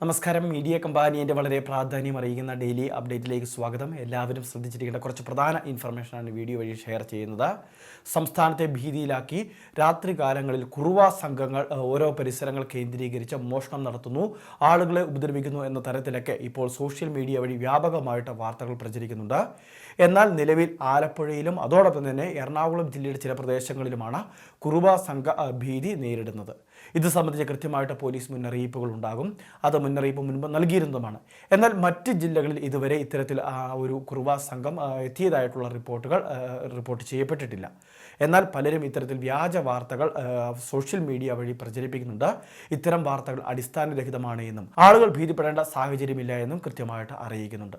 നമസ്കാരം. മീഡിയ കമ്പാനിയുടെ വളരെ പ്രാധാന്യം അറിയിക്കുന്ന ഡെയിലി അപ്ഡേറ്റിലേക്ക് സ്വാഗതം. എല്ലാവരും ശ്രദ്ധിച്ചിരിക്കേണ്ട കുറച്ച് പ്രധാന ഇൻഫർമേഷനാണ് വീഡിയോ വഴി ഷെയർ ചെയ്യുന്നത്. സംസ്ഥാനത്തെ ഭീതിയിലാക്കി രാത്രികാലങ്ങളിൽ കുറുവ സംഘങ്ങൾ ഓരോ പരിസരങ്ങൾ കേന്ദ്രീകരിച്ച് മോഷണം നടത്തുന്നു ആളുകളെ ഉപദ്രവിക്കുന്നു എന്ന തരത്തിലൊക്കെ ഇപ്പോൾ സോഷ്യൽ മീഡിയ വഴി വ്യാപകമായിട്ട് വാർത്തകൾ പ്രചരിക്കുന്നുണ്ട്. എന്നാൽ നിലവിൽ ആലപ്പുഴയിലും അതോടൊപ്പം തന്നെ എറണാകുളം ജില്ലയുടെ ചില പ്രദേശങ്ങളിലുമാണ് കുറുവ സംഘ ഭീതി നേരിടുന്നത്. ഇത് സംബന്ധിച്ച് കൃത്യമായിട്ട് പോലീസ് മുന്നറിയിപ്പുകൾ ഉണ്ടാകും. അത് മുന്നറിയിപ്പ് മുൻപ് നൽകിയിരുന്നതുമാണ്. എന്നാൽ മറ്റ് ജില്ലകളിൽ ഇതുവരെ ഇത്തരത്തിൽ ഒരു കുറുവ സംഘം എത്തിയതായിട്ടുള്ള റിപ്പോർട്ടുകൾ റിപ്പോർട്ട് ചെയ്യപ്പെട്ടിട്ടില്ല. എന്നാൽ പലരും ഇത്തരത്തിൽ വ്യാജ വാർത്തകൾ സോഷ്യൽ മീഡിയ വഴി പ്രചരിപ്പിക്കുന്നുണ്ട്. ഇത്തരം വാർത്തകൾ അടിസ്ഥാനരഹിതമാണ് എന്നും ആളുകൾ ഭീതിപ്പെടേണ്ട സാഹചര്യമില്ല എന്നും കൃത്യമായിട്ട് അറിയിക്കുന്നുണ്ട്.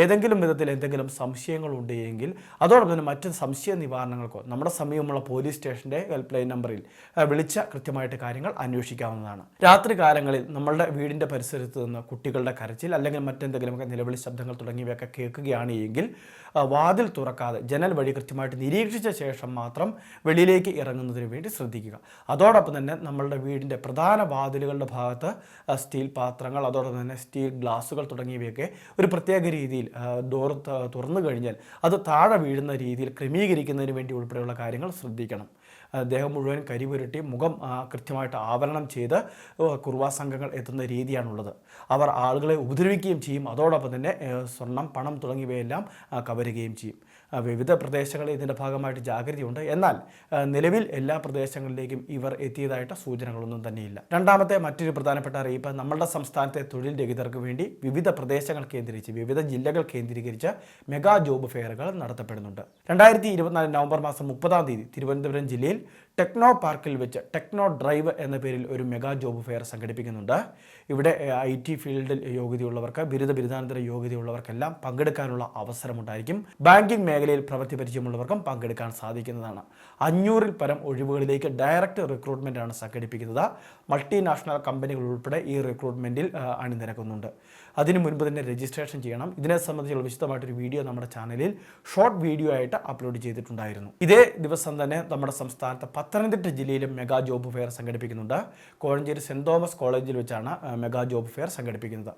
ഏതെങ്കിലും വിധത്തിൽ എന്തെങ്കിലും സംശയങ്ങളുണ്ട് എങ്കിൽ അതോടൊപ്പം തന്നെ മറ്റ് സംശയ നിവാരണങ്ങൾക്കോ നമ്മുടെ സമീപമുള്ള പോലീസ് സ്റ്റേഷന്റെ ഹെൽപ്പ് ലൈൻ നമ്പറിൽ വിളിച്ച കൃത്യമായിട്ട് കാര്യങ്ങൾ അന്വേഷിക്കാവുന്നതാണ്. രാത്രി കാലങ്ങളിൽ നമ്മളുടെ വീടിന്റെ പരിസരത്ത് നിന്ന് കുട്ടികളുടെ കരച്ചിൽ അല്ലെങ്കിൽ മറ്റെന്തെങ്കിലുമൊക്കെ നിലവിളി ശബ്ദങ്ങൾ തുടങ്ങിയവയൊക്കെ കേൾക്കുകയാണ് എങ്കിൽ വാതിൽ തുറക്കാതെ ജനൽ വഴി കൃത്യമായിട്ട് നിരീക്ഷിച്ച ശേഷം മാത്രം വെളിയിലേക്ക് ഇറങ്ങുന്നതിന് വേണ്ടി ശ്രദ്ധിക്കുക. അതോടൊപ്പം തന്നെ നമ്മളുടെ വീടിന്റെ പ്രധാന വാതിലുകളുടെ ഭാഗത്ത് സ്റ്റീൽ പാത്രങ്ങൾ അതോടൊപ്പം തന്നെ സ്റ്റീൽ ഗ്ലാസുകൾ തുടങ്ങിയവയൊക്കെ ഒരു പ്രത്യേക രീതിയിൽ ഡോർ തുറന്നു കഴിഞ്ഞാൽ അത് താഴെ വീഴുന്ന രീതിയിൽ ക്രമീകരിക്കുന്നതിന് വേണ്ടി ഉൾപ്പെടെയുള്ള കാര്യങ്ങൾ ശ്രദ്ധിക്കണം. ദേഹം മുഴുവൻ കരിപുരട്ടി മുഖം കൃത്യമായിട്ട് ആവരണം ചെയ്ത് കുർവാ സംഘങ്ങൾ എത്തുന്ന രീതിയാണുള്ളത്. അവർ ആളുകളെ ഉപദ്രവിക്കുകയും ചെയ്യും. അതോടൊപ്പം തന്നെ സ്വർണം പണം തുടങ്ങിയവയെല്ലാം കവരുകയും ചെയ്യും. വിവിധ പ്രദേശങ്ങളിൽ ഇതിന്റെ ഭാഗമായിട്ട് ജാഗ്രതയുണ്ട്. എന്നാൽ നിലവിൽ എല്ലാ പ്രദേശങ്ങളിലേക്കും ഇവർ എത്തിയതായിട്ട് സൂചനകളൊന്നും തന്നെയില്ല. രണ്ടാമത്തെ മറ്റൊരു പ്രധാനപ്പെട്ട അറിയിപ്പ് നമ്മളുടെ സംസ്ഥാനത്തെ തൊഴിൽ രഹിതർക്ക് വേണ്ടി വിവിധ പ്രദേശങ്ങൾ കേന്ദ്രീകരിച്ച് വിവിധ ജില്ലകൾ കേന്ദ്രീകരിച്ച് മെഗാ ജോബ് ഫെയറുകൾ നടത്തപ്പെടുന്നുണ്ട്. രണ്ടായിരത്തി ഇരുപത്തിനാല് നവംബർ മാസം മുപ്പതാം തീയതി തിരുവനന്തപുരം ജില്ലയിൽ ടെക്നോ പാർക്കിൽ വെച്ച് ടെക്നോ ഡ്രൈവ് എന്ന പേരിൽ ഒരു മെഗാ ജോബ് ഫെയർ സംഘടിപ്പിക്കുന്നുണ്ട്. ഇവിടെ ഐ ടി ഫീൽഡിൽ യോഗ്യതയുള്ളവർക്ക് ബിരുദ ബിരുദാനന്തര യോഗ്യതയുള്ളവർക്കെല്ലാം പങ്കെടുക്കാനുള്ള അവസരമുണ്ടായിരിക്കും. ബാങ്കിംഗ് മേഖലയിൽ പ്രവൃത്തി പരിചയമുള്ളവർക്കും പങ്കെടുക്കാൻ സാധിക്കുന്നതാണ്. അഞ്ഞൂറിൽ പരം ഒഴിവുകളിലേക്ക് ഡയറക്റ്റ് റിക്രൂട്ട്മെന്റ് ആണ് സംഘടിപ്പിക്കുന്നത്. മൾട്ടിനാഷണൽ കമ്പനികൾ ഉൾപ്പെടെ ഈ റിക്രൂട്ട്മെന്റിൽ അണിനിരക്കുന്നുണ്ട്. അതിനു മുൻപ് തന്നെ രജിസ്ട്രേഷൻ ചെയ്യണം. ഇതിനെ സംബന്ധിച്ചുള്ള വിശദമായിട്ടൊരു വീഡിയോ നമ്മുടെ ചാനലിൽ ഷോർട്ട് വീഡിയോ ആയിട്ട് അപ്ലോഡ് ചെയ്തിട്ടുണ്ടായിരുന്നു. ഇതേ ദിവസം തന്നെ നമ്മുടെ സംസ്ഥാനത്ത് പത്തനംതിട്ട ജില്ലയിലും മെഗാ ജോബ് ഫെയർ സംഘടിപ്പിക്കുന്നുണ്ട്. കോഴഞ്ചേരി സെന്റ് തോമസ് കോളേജിൽ വെച്ചാണ് മെഗാ ജോബ് ഫെയർ സംഘടിപ്പിക്കുന്നത്.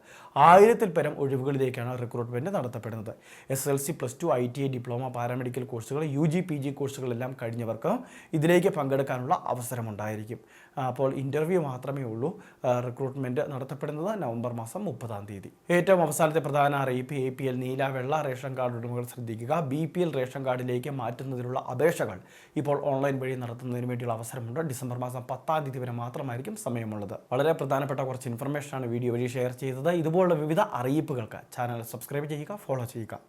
ആയിരത്തിൽ പരം ഒഴിവുകളിലേക്കാണ് recruitment നടത്തപ്പെടുന്നത്. S L C plus two I T I diploma paramedical കോഴ്സുകൾ യു ജി പി ജി കോഴ്സുകളെല്ലാം കഴിഞ്ഞവർക്ക് ഇതിലേക്ക് പങ്കെടുക്കാനുള്ള അവസരമുണ്ടായിരിക്കും. അപ്പോൾ ഇന്റർവ്യൂ മാത്രമേ ഉള്ളൂ. റിക്രൂട്ട്മെന്റ് നടത്തപ്പെടുന്നത് നവംബർ മാസം മുപ്പതാം തീയതി. ഏറ്റവും അവസാനത്തെ പ്രധാന അറിയിപ്പ് എ പി എൽ നീല വെള്ള റേഷൻ കാർഡ് ഉടമകൾ ശ്രദ്ധിക്കുക. ബി പി എൽ റേഷൻ കാർഡിലേക്ക് മാറ്റുന്നതിനുള്ള അപേക്ഷകൾ ഇപ്പോൾ ഓൺലൈൻ വഴി നടത്തുന്നതിന് വേണ്ടിയുള്ള അവസരമുണ്ട്. ഡിസംബർ മാസം പത്താം തീയതി വരെ മാത്രമായിരിക്കും സമയമുള്ളത്. വളരെ പ്രധാനപ്പെട്ട കുറച്ച് ഇൻഫർമേഷനാണ് വീഡിയോ വഴി ഷെയർ ചെയ്തത്. ഇതുപോലുള്ള വിവിധ അറിയിപ്പുകൾക്ക് ചാനൽ സബ്സ്ക്രൈബ് ചെയ്യുക ഫോളോ ചെയ്യുക.